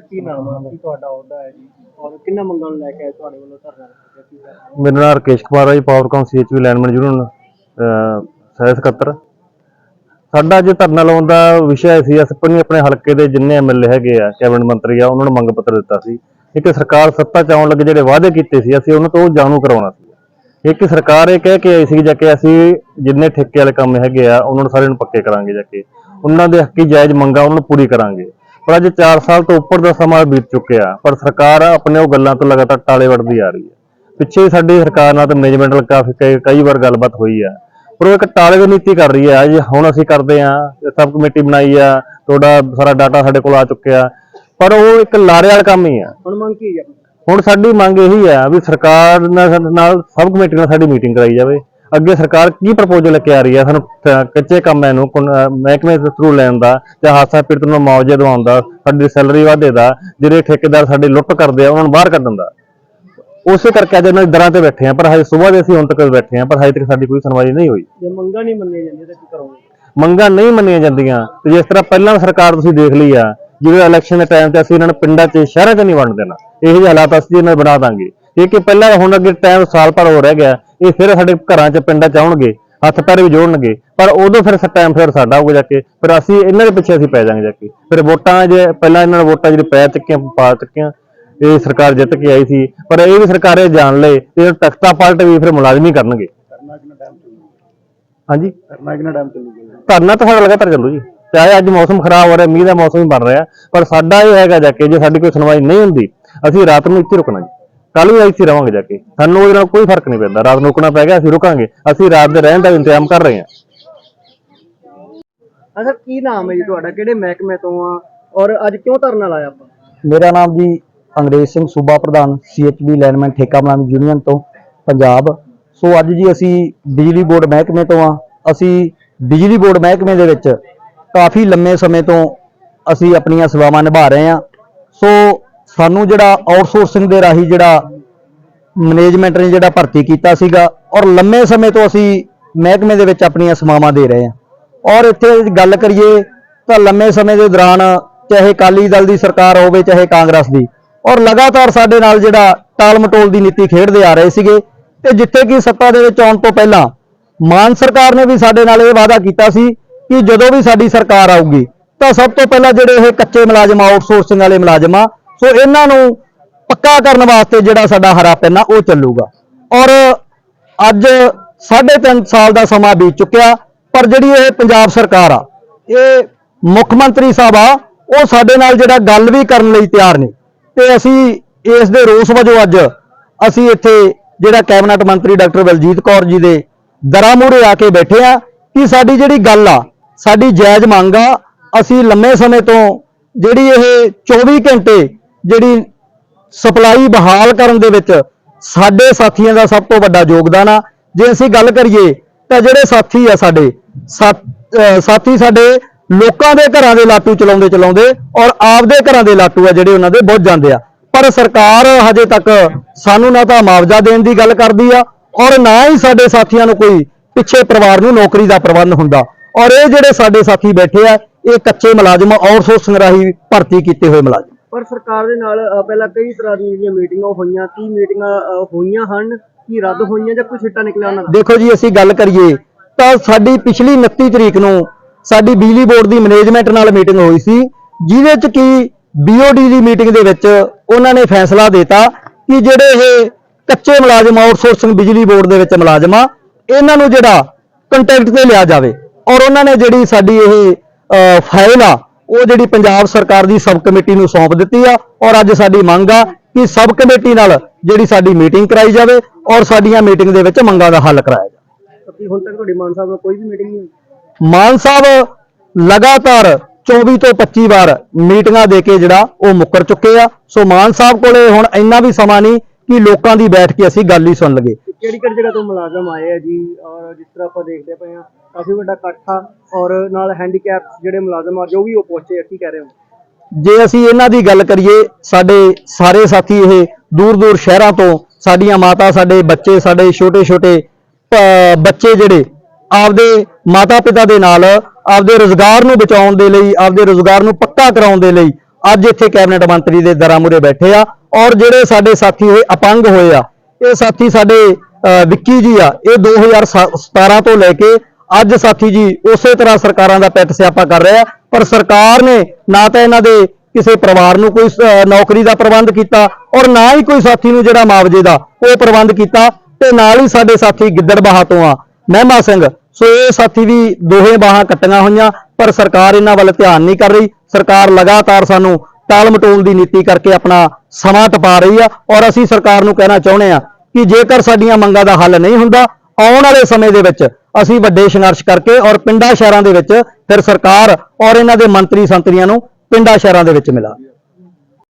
ਕੀ ਨਾਮ ਹੈ ਕੀ ਤੁਹਾਡਾ ਅਹੁਦਾ ਹੈ ਜੀ। ਔਰ ਕਿੰਨਾ ਮੰਗਾਂ ਨੂੰ ਲੈ ਕੇ ਆਏ ਤੁਹਾਡੇ ਵੱਲੋਂ ਧਰਨਾ ਰੱਖਿਆ ਕੀ ਕਰ ਮੇਰਾ ਨਾਮ ਰਕੇਸ਼ ਕੁਮਾਰ ਹੈ ਜੀ ਪਾਵਰਕਾਮ ਸੀਐਚਪੀ ਲਾਈਨਮੈਨ ਯੂਨੀਅਨ ਸਹਿ ਸਕੱਤਰ। ਸਾਡਾ ਅੱਜ ਧਰਨਾ ਲਾਉਣ ਦਾ ਵਿਸ਼ਾ ਸੀ, ਅਸੀਂ ਆਪਣੇ ਹਲਕੇ ਦੇ ਜਿੰਨੇ ਐਮਐਲਏ ਹੈਗੇ ਆ, ਕੈਬਨਿਟ ਮੰਤਰੀ ਆ, ਉਹਨਾਂ ਨੂੰ ਮੰਗ ਪੱਤਰ ਦਿੱਤਾ ਸੀ। ਇੱਕ ਸਰਕਾਰ ਸੱਤਾ ਚ ਆਉਣ ਲੱਗੇ ਜਿਹੜੇ ਵਾਅਦੇ ਕੀਤੇ ਸੀ, ਅਸੀਂ ਉਹਨਾਂ ਤੋਂ ਜਾਣੂ ਕਰਾਉਣਾ ਸੀ। ਇੱਕ ਸਰਕਾਰ ਇਹ ਕਹਿ ਕੇ ਆਈ ਸੀ ਜਾ ਕੇ ਅਸੀਂ ਜਿੰਨੇ ਠੇਕੇ ਵਾਲੇ ਕੰਮ ਹੈਗੇ ਆ, ਉਹਨਾਂ ਨੂੰ ਸਾਰਿਆਂ ਨੂੰ ਪੱਕੇ ਕਰਾਂਗੇ ਜਾ ਕੇ ਉਹਨਾਂ ਦੇ ਹੱਕੀ ਜਾਇਜ਼ ਮੰਗਾਂ ਉਹਨਾਂ ਨੂੰ ਪੂਰੀ ਕਰਾਂਗੇ। ਪਰ ਅੱਜ 4 ਸਾਲ ਤੋਂ ਉੱਪਰ ਦਾ ਸਮਾਂ ਬੀਤ ਚੁੱਕਿਆ ਪਰ ਸਰਕਾਰ ਆਪਣੇ ਉਹ ਗੱਲਾਂ ਤੋਂ ਲਗਾਤਾਰ ਟਾਲੇ ਵੜਦੀ ਆ ਰਹੀ ਹੈ। ਪਿੱਛੇ ਸਾਡੀ ਸਰਕਾਰ ਨਾਲ ਤੇ ਮੈਨੇਜਮੈਂਟ ਨਾਲ ਕਾਫੀ ਕਈ- ਵਾਰ ਗੱਲਬਾਤ ਹੋਈ ਆ ਪਰ ਉਹ ਇੱਕ ਟਾਲੇ ਦੀ ਨੀਤੀ ਕਰ ਰਹੀ ਹੈ ਅੱਜ ਹੁਣ ਅਸੀਂ ਕਰਦੇ ਆ ਸਬ ਕਮੇਟੀ ਬਣਾਈ ਆ ਤੁਹਾਡਾ ਸਾਰਾ ਡਾਟਾ ਸਾਡੇ ਕੋਲ ਆ ਚੁੱਕਿਆ ਪਰ ਉਹ ਇੱਕ ਲਾਰੇ ਵਾਲਾ ਕੰਮ ਹੀ ਆ। ਹੁਣ ਮੰਗ ਕੀ ਆਪਣੀ? ਹੁਣ ਸਾਡੀ ਮੰਗ ਇਹੀ ਹੈ ਵੀ ਸਰਕਾਰ ਨਾਲ ਸਾਡੇ ਨਾਲ ਸਬ ਕਮੇਟੀ ਨਾਲ ਸਾਡੀ ਮੀਟਿੰਗ ਕਰਾਈ ਜਾਵੇ। ਅੱਗੇ ਸਰਕਾਰ ਕੀ ਪ੍ਰਪੋਜ਼ਲ ਲੈ ਕੇ ਆ ਰਹੀ ਹੈ? ਸਾਨੂੰ ਕੱਚੇ ਕੰਮਾਂ ਨੂੰ ਕੁਨ- ਅਹ ਮਹਿਕਮੇ ਦੇ ਥਰੂ ਲੈਣ ਦਾ ਜਾਂ ਹਾਦਸਾ ਪੀੜਤ ਨੂੰ ਮੁਆਵਜ਼ੇ ਦਿਵਾਉਣ ਦਾ ਸਾਡੀ ਸੈਲਰੀ ਵਾਧੇ ਦਾ ਜਿਹੜੇ ਠੇਕੇਦਾਰ ਸਾਡੇ ਲੁੱਟ ਕਰਦੇ ਆ ਉਹਨਾਂ ਨੂੰ ਬਾਹਰ ਕੱਢਣ ਦਾ ਉਸੇ ਕਰਕੇ ਅੱਜ ਇਹਨਾਂ ਦਰਾਂ ਤੇ ਬੈਠੇ ਆ ਪਰ ਹਜੇ ਸਵੇਰ ਦੇ ਅਸੀਂ ਹੁਣ ਤੱਕ ਬੈਠੇ ਆ ਪਰ ਹਜੇ ਤੱਕ ਸਾਡੀ ਕੋਈ ਸੁਣਵਾਈ ਨਹੀਂ ਹੋਈ। ਜੇ ਮੰਗਾਂ ਨਹੀਂ ਮੰਨੀਆਂ ਜਾਂਦੀਆਂ ਤਾਂ ਕੀ ਕਰੋਗੇ? ਮੰਗਾਂ ਨਹੀਂ ਮੰਨੀਆਂ ਜਾਂਦੀਆਂ। ਤੇ ਜਿਸ ਤਰ੍ਹਾਂ ਪਹਿਲਾਂ ਸਰਕਾਰ ਤੁਸੀਂ ਦੇਖ ਲਈ ਆ ਜਿਹੜੇ ਇਲੈਕਸ਼ਨ ਦੇ ਟਾਈਮ ਤੇ ਅਸੀਂ ਇਹਨਾਂ ਨੂੰ ਪਿੰਡਾਂ 'ਚ ਸ਼ਹਿਰਾਂ 'ਚ ਨਹੀਂ ਵੰਡ ਦੇਣਾ ਇਹੋ ਜਿਹੇ ਹਾਲਾਤ ਅਸੀਂ ਇਹਨਾਂ ਦੇ ਬਣਾ ਦਾਂਗੇ। ਇਹ ਕਿ ਪਹਿਲਾਂ ਹੁਣ ਅੱਗੇ ਟਾਈਮ ਸਾਲ ਭਰ ਹੋ ਰਹਿ ਗਿਆ ਇਹ ਫਿਰ ਸਾਡੇ ਘਰਾਂ 'ਚ ਪਿੰਡਾਂ 'ਚ ਆਉਣਗੇ ਹੱਥ ਪੈਰ ਵੀ ਜੋੜਨਗੇ ਪਰ ਉਦੋਂ ਫਿਰ ਟਾਈਮ ਫਿਰ ਸਾਡਾ ਹੋਊਗਾ ਜਾ ਕੇ ਫਿਰ ਅਸੀਂ ਇਹਨਾਂ ਦੇ ਪਿੱਛੇ ਅਸੀਂ ਪੈ ਜਾਾਂਗੇ ਜਾ ਕੇ। ਫਿਰ ਵੋਟਾਂ ਜੇ ਪਹਿਲਾਂ ਇਹਨਾਂ ਨੇ ਵੋਟਾਂ ਜਿਹੜੇ ਪੈ ਚੁੱਕੀਆਂ ਪਾ ਚੁੱਕੀਆਂ ਇਹ ਸਰਕਾਰ ਜਿੱਤ ਕੇ ਆਈ ਸੀ ਪਰ ਇਹ ਵੀ ਸਰਕਾਰ ਇਹ ਜਾਣ ਲਏ ਤੇ ਤਖਤਾ ਪਲਟ ਵੀ ਫਿਰ ਮੁਲਾਜ਼ਮ ਕਰਨਗੇ। ਹਾਂਜੀ? ਕਰਨਾ ਕਿੰਨਾ ਟਾਈਮ ਚੱਲੂਗਾ ਧਰਨਾ ਤਾਂ ਸਾਡਾ ਲਗਾਤਾਰ ਚੱਲੂ ਜੀ। ਚਾਹੇ ਅੱਜ ਮੌਸਮ ਖਰਾਬ ਹੋ ਰਿਹਾ ਮੀਂਹ ਦਾ ਮੌਸਮ ਹੀ ਬਣ ਰਿਹਾ ਪਰ ਸਾਡਾ ਇਹ ਹੈਗਾ ਜਾ ਕੇ ਜੇ ਸਾਡੀ ਕੋਈ ਸੁਣਵਾਈ ਨਹੀਂ ਹੁੰਦੀ ਅਸੀਂ ਰਾਤ ਨੂੰ ਇੱਥੇ ਰੁਕਣਾ ਜੀ। ਕੱਲ ਵੀ ਇੱਥੇ ਰਵਾਂਗੇ ਜਾ ਕੇ। ਸਾਨੂੰ ਉਹਦੇ ਨਾਲ ਕੋਈ ਫ਼ਰਕ ਨਹੀਂ ਪੈਂਦਾ। ਰਾਤ ਨੂੰ ਰੁਕਣਾ ਪੈ ਗਿਆ ਅਸੀਂ ਰੁਕਾਂਗੇ। ਅਸੀਂ ਰਾਤ ਦੇ ਰਹਿਣ ਦਾ ਇੰਤਜ਼ਾਮ ਕਰ ਰਹੇ ਹਾਂ। ਅੱਛਾ ਕੀ ਨਾਮ ਹੈ ਜੀ ਤੁਹਾਡਾ? ਕਿਹੜੇ ਮਹਿਕਮੇ ਤੋਂ ਆ? ਔਰ ਅੱਜ ਕਿਉਂ ਧਰਨਾ ਲਾਇਆ ਆਪਾਂ? ਮੇਰਾ ਨਾਮ ਜੀ ਅੰਗਰੇਜ਼ ਸਿੰਘ ਸੂਬਾ ਪ੍ਰਧਾਨ ਸੀਐਚਬੀ ਲਾਈਨਮੈਨ ਠੇਕਾ ਮੁਲਾਜ਼ਮ ਯੂਨੀਅਨ ਤੋਂ ਪੰਜਾਬ। ਸੋ ਅੱਜ ਜੀ ਅਸੀਂ ਬਿਜਲੀ ਬੋਰਡ ਮਹਿਕਮੇ ਤੋਂ ਆ। ਅਸੀਂ ਬਿਜਲੀ ਬੋਰਡ ਮਹਿਕਮੇ ਦੇ ਵਿੱਚ ਕਾਫੀ ਲੰਮੇ ਸਮੇਂ ਤੋਂ ਅਸੀਂ ਆਪਣੀਆਂ ਸੇਵਾਵਾਂ ਨਿਭਾ ਰਹੇ ਹਾਂ। ਸੋ ਸਾਨੂੰ ਜਿਹੜਾ ਆਊਟਸੋਰਸਿੰਗ ਦੇ ਰਾਹੀਂ ਜਿਹੜਾ ਮੈਨੇਜਮੈਂਟ ਨੇ ਜਿਹੜਾ ਭਰਤੀ ਕੀਤਾ ਸੀਗਾ ਔਰ ਲੰਮੇ ਸਮੇਂ ਤੋਂ ਅਸੀਂ ਮਹਿਕਮੇ ਦੇ ਵਿੱਚ ਆਪਣੀਆਂ ਸੇਵਾਵਾਂ ਦੇ ਰਹੇ ਹਾਂ। ਔਰ ਇੱਥੇ ਗੱਲ ਕਰੀਏ ਤਾਂ ਲੰਮੇ ਸਮੇਂ ਦੇ ਦੌਰਾਨ ਚਾਹੇ ਅਕਾਲੀ ਦਲ ਦੀ ਸਰਕਾਰ ਹੋਵੇ, ਚਾਹੇ ਕਾਂਗਰਸ ਦੀ, ਔਰ ਲਗਾਤਾਰ ਸਾਡੇ ਨਾਲ ਜਿਹੜਾ ਟਾਲ ਮਟੋਲ ਦੀ ਨੀਤੀ ਖੇਡਦੇ ਆ ਰਹੇ ਸੀਗੇ ਤੇ ਜਿੱਥੇ ਕਿ ਸੱਤਾ ਦੇ ਵਿੱਚ ਆਉਣ ਤੋਂ ਪਹਿਲਾਂ ਮਾਨ ਸਰਕਾਰ ਨੇ ਵੀ ਸਾਡੇ ਨਾਲ ਇਹ ਵਾਅਦਾ ਕੀਤਾ ਸੀ ਕਿ ਜਦੋਂ ਵੀ ਸਾਡੀ ਸਰਕਾਰ ਆਊਗੀ ਤਾਂ ਸਭ ਤੋਂ ਪਹਿਲਾਂ ਜਿਹੜੇ ਇਹ ਕੱਚੇ ਮੁਲਾਜ਼ਮ ਆਊਟਸੋਰਸਿੰਗ ਵਾਲੇ ਮੁਲਾਜ਼ਮ ਆ ਸੋ ਇਹਨਾਂ ਨੂੰ ਪੱਕਾ ਕਰਨ ਵਾਸਤੇ ਜਿਹੜਾ ਸਾਡਾ ਹਰਾ ਪੈਨ ਉਹ ਚੱਲੂਗਾ। ਔਰ ਅੱਜ 3.5 ਸਾਲ ਦਾ ਸਮਾਂ ਬੀਤ ਚੁੱਕਿਆ, ਪਰ ਜਿਹੜੀ ਇਹ ਪੰਜਾਬ ਸਰਕਾਰ ਆ, ਇਹ ਮੁੱਖ ਮੰਤਰੀ ਸਾਹਿਬ ਆ, ਉਹ ਸਾਡੇ ਨਾਲ ਜਿਹੜਾ ਗੱਲ ਵੀ ਕਰਨ ਲਈ ਤਿਆਰ ਨਹੀਂ ਤੇ ਅਸੀਂ ਇਸ ਦੇ ਰੋਸ ਵਜੋਂ ਅੱਜ ਅਸੀਂ ਇੱਥੇ ਜਿਹੜਾ ਕੈਬਨਿਟ ਮੰਤਰੀ ਡਾਕਟਰ ਬਲਜੀਤ ਕੌਰ ਜੀ ਦੇ ਦਰਾਂ ਮੂਹਰੇ ਆ ਕੇ ਬੈਠੇ ਆ ਕਿ ਸਾਡੀ ਜਿਹੜੀ ਗੱਲ ਆ, ਸਾਡੀ ਜਾਇਜ਼ ਮੰਗ ਆ, ਅਸੀਂ ਲੰਮੇ ਸਮੇਂ ਤੋਂ ਜਿਹੜੀ ਇਹ 24 ਘੰਟੇ ਜਿਹੜੀ ਸਪਲਾਈ ਬਹਾਲ ਕਰਨ ਦੇ ਵਿੱਚ ਸਾਡੇ ਸਾਥੀਆਂ ਦਾ ਸਭ ਤੋਂ ਵੱਡਾ ਯੋਗਦਾਨ ਆ। ਜੇ ਅਸੀਂ ਗੱਲ ਕਰੀਏ ਤਾਂ ਜਿਹੜੇ ਸਾਥੀ ਆ ਸਾਡੇ, ਸਾਥੀ ਸਾਡੇ ਲੋਕਾਂ ਦੇ ਘਰਾਂ ਦੇ ਲਾਟੂ ਚਲਾਉਂਦੇ ਚਲਾਉਂਦੇ ਔਰ ਆਪਦੇ ਘਰਾਂ ਦੇ ਲਾਟੂ ਆ ਜਿਹੜੇ ਉਹਨਾਂ ਦੇ ਬੁੱਝ ਜਾਂਦੇ ਆ। ਪਰ ਸਰਕਾਰ ਹਜੇ ਤੱਕ ਸਾਨੂੰ ਨਾ ਤਾਂ ਮੁਆਵਜ਼ਾ ਦੇਣ ਦੀ ਗੱਲ ਕਰਦੀ ਆ ਔਰ ਨਾ ਹੀ ਸਾਡੇ ਸਾਥੀਆਂ ਨੂੰ ਕੋਈ ਪਿੱਛੇ ਪਰਿਵਾਰ ਨੂੰ ਨੌਕਰੀ ਦਾ ਪ੍ਰਬੰਧ ਹੁੰਦਾ। ਔਰ ਇਹ ਜਿਹੜੇ ਸਾਡੇ ਸਾਥੀ ਬੈਠੇ ਆ, ਇਹ ਕੱਚੇ ਮੁਲਾਜ਼ਮ ਆਊਟਸੋਰਸਿੰਗ ਰਾਹੀਂ ਭਰਤੀ ਕੀਤੇ ਹੋਏ ਮੁਲਾਜ਼ਮ। ਪਰ ਸਰਕਾਰ ਦੇ ਨਾਲ ਅ, ਪਹਿਲਾਂ ਕਈ ਤਰ੍ਹਾਂ ਦੀਆਂ ਜਿਹੜੀਆਂ ਮੀਟਿੰਗਾਂ ਹੋਈਆਂ ਕੀ ਮੀਟਿੰਗਾਂ ਅ, ਹੋਈਆਂ ਹਨ ਕੀ ਰੱਦ ਹੋਈਆਂ ਜਾਂ ਕੋਈ ਸਿੱਟਾ ਨਿਕਲਿਆ ਉਹਨਾਂ ਦਾ ਦੇਖੋ ਜੀ ਅਸੀਂ ਗੱਲ ਕਰੀਏ ਤਾਂ ਸਾਡੀ ਪਿਛਲੀ 29 ਤਰੀਕ ਨੂੰ ਸਾਡੀ ਬਿਜਲੀ ਬੋਰਡ ਦੀ ਮੈਨੇਜਮੈਂਟ ਨਾਲ ਮੀਟਿੰਗ ਹੋਈ ਸੀ ਜਿਹਦੇ ਚ ਕੀ ਬੀਓਡੀ ਦੀ ਮੀਟਿੰਗ ਦੇ ਵਿੱਚ ਉਹਨਾਂ ਨੇ ਫੈਸਲਾ ਦਿੱਤਾ ਕਿ ਜਿਹੜੇ ਇਹ ਕੱਚੇ ਮੁਲਾਜ਼ਮ ਆਊਟਸੋਰਸਿੰਗ ਬਿਜਲੀ ਬੋਰਡ ਦੇ ਵਿੱਚ ਮੁਲਾਜ਼ਮ ਆ ਇਹਨਾਂ ਨੂੰ ਜਿਹੜਾ ਕੰਟੈਕਟ ਤੇ ਲਿਆ ਜਾਵੇ। ਔਰ ਉਹਨਾਂ ਨੇ ਜਿਹੜੀ ਸਾਡੀ ਇਹ ਫਾਈਲ ਆ ਉਹ ਜਿਹੜੀ ਪੰਜਾਬ ਸਰਕਾਰ ਦੀ ਸਬ ਕਮੇਟੀ ਨੂੰ ਸੌਂਪ ਦਿੱਤੀ ਆ ਔਰ ਅੱਜ ਸਾਡੀ ਮੰਗ ਆ ਕਿ ਸਬ ਕਮੇਟੀ ਨਾਲ ਜਿਹੜੀ ਸਾਡੀ ਮੀਟਿੰਗ ਕਰਾਈ ਜਾਵੇ ਔਰ ਸਾਡੀਆਂ ਮੀਟਿੰਗ ਦੇ ਵਿੱਚ ਮੰਗਾਂ ਦਾ ਹੱਲ ਕਰਾਇਆ ਜਾਵੇ। ਹੁਣ ਤੱਕ ਤੁਹਾਡੀ ਮਾਨ ਸਾਹਿਬ ਨਾਲ ਕੋਈ ਵੀ ਮੀਟਿੰਗ ਨਹੀਂ ਹੋਈ? ਮਾਨ ਸਾਹਿਬ ਲਗਾਤਾਰ 24 ਤੋਂ 25 ਵਾਰ ਮੀਟਿੰਗਾਂ ਦੇ ਕੇ ਜਿਹੜਾ ਉਹ ਮੁੱਕਰ ਚੁੱਕੇ ਆ। ਸੋ ਮਾਨ ਸਾਹਿਬ ਕੋਲੇ ਹੁਣ ਇੰਨਾ ਵੀ ਸਮਾਂ ਨਹੀਂ ਕਿ ਲੋਕਾਂ ਦੀ ਬੈਠ ਕੇ ਅਸੀਂ ਗੱਲ ਹੀ ਸੁਣ ਲਈਏ। ਕਿਹੜੀ ਕਿਹੜੀ ਜਗ੍ਹਾ ਤੋਂ ਮੁਲਾਜ਼ਮ ਆਏ ਆ ਜੀ? ਔਰ ਜਿਸ ਤਰ੍ਹਾਂ ਆਪਾਂ ਦੇਖਦੇ ਪਏ ਆ ਕਾਫੀ ਵੱਡਾ ਇਕੱਠ ਔਰ ਨਾਲ ਹੈਂਡੀਕੈਪ ਜਿਹੜੇ ਮੁਲਾਜ਼ਮ ਆ, ਜੋ ਵੀ ਉਹ ਪਹੁੰਚੇ ਆ, ਕੀ ਕਹਿ ਰਹੇ ਹੋ? ਜੇ ਅਸੀਂ ਇਹਨਾਂ ਦੀ ਗੱਲ ਕਰੀਏ, ਸਾਡੇ ਸਾਰੇ ਸਾਥੀ ਇਹ ਦੂਰ ਦੂਰ ਸ਼ਹਿਰਾਂ ਤੋਂ ਸਾਡੀਆਂ ਮਾਤਾ, ਸਾਡੇ ਬੱਚੇ, ਸਾਡੇ ਛੋਟੇ ਛੋਟੇ ਬੱਚੇ ਜਿਹੜੇ ਆਪਦੇ ਮਾਤਾ ਪਿਤਾ ਦੇ ਨਾਲ ਆਪਦੇ ਰੋਜ਼ਗਾਰ ਨੂੰ ਬਚਾਉਣ ਦੇ ਲਈ, ਆਪਦੇ ਰੋਜ਼ਗਾਰ ਨੂੰ ਪੱਕਾ ਕਰਾਉਣ ਦੇ ਲਈ ਅੱਜ ਇੱਥੇ ਕੈਬਨਿਟ ਮੰਤਰੀ ਦੇ ਦਰਾਂ ਮੂਹਰੇ ਬੈਠੇ ਆ। ਔਰ ਜਿਹੜੇ ਸਾਡੇ ਸਾਥੀ ਹੋਏ ਅਪੰਗ ਹੋਏ ਆ, ਇਹ ਸਾਥੀ ਸਾਡੇ ਵਿੱਕੀ ਜੀ ਆ, ਇਹ 2017 ਤੋਂ ਲੈ ਕੇ ਅੱਜ ਸਾਥੀ ਜੀ ਉਸੇ ਤਰ੍ਹਾਂ ਸਰਕਾਰਾਂ ਦਾ ਪੈਟ ਸਿਆਪਾ ਕਰ ਰਿਹਾ ਪਰ ਸਰਕਾਰ ਨੇ ਨਾ ਤਾਂ ਇਹਨਾਂ ਦੇ ਕਿਸੇ ਪਰਿਵਾਰ ਨੂੰ ਕੋਈ ਨੌਕਰੀ ਦਾ ਪ੍ਰਬੰਧ ਕੀਤਾ ਔਰ ਨਾ ਹੀ ਕੋਈ ਸਾਥੀ ਨੂੰ ਜਿਹੜਾ ਮੁਆਵਜ਼ੇ ਦਾ ਉਹ ਪ੍ਰਬੰਧ ਕੀਤਾ ਤੇ ਨਾਲ ਹੀ ਸਾਡੇ ਸਾਥੀ ਗਿੱਦੜਬਾਹਾ ਤੋਂ ਆ। ਮਹਿਮਾ ਸਿੰਘ, ਸੋ ਇਹ ਸਾਥੀ ਵੀ ਦੋਹੇ ਬਾਹਾਂ ਕੱਟੀਆਂ ਹੋਈਆਂ, ਪਰ ਸਰਕਾਰ ਇਹਨਾਂ ਵੱਲ ਧਿਆਨ ਨਹੀਂ ਕਰ ਰਹੀ। ਸਰਕਾਰ ਲਗਾਤਾਰ ਸਾਨੂੰ ਟਾਲ ਮਟੋਲ ਦੀ ਨੀਤੀ ਕਰਕੇ ਆਪਣਾ ਸਮਾਂ ਟਪਾ ਰਹੀ ਆ ਔਰ ਅਸੀਂ ਸਰਕਾਰ ਨੂੰ ਕਹਿਣਾ ਚਾਹੁੰਦੇ ਆ ਕਿ ਜੇਕਰ ਸਾਡੀਆਂ ਮੰਗਾਂ ਦਾ ਹੱਲ ਨਹੀਂ ਹੁੰਦਾ, ਆਉਣ ਵਾਲੇ ਸਮੇਂ ਦੇ ਵਿੱਚ ਅਸੀਂ ਵੱਡੇ ਸੰਘਰਸ਼ ਕਰਕੇ ਔਰ ਪਿੰਡਾਂ ਸ਼ਹਿਰਾਂ ਦੇ ਵਿੱਚ ਫਿਰ ਸਰਕਾਰ ਔਰ ਇਹਨਾਂ ਦੇ ਮੰਤਰੀ ਸੰਤਰੀਆਂ ਨੂੰ ਪਿੰਡਾਂ ਸ਼ਹਿਰਾਂ ਦੇ ਵਿੱਚ ਮਿਲਾ।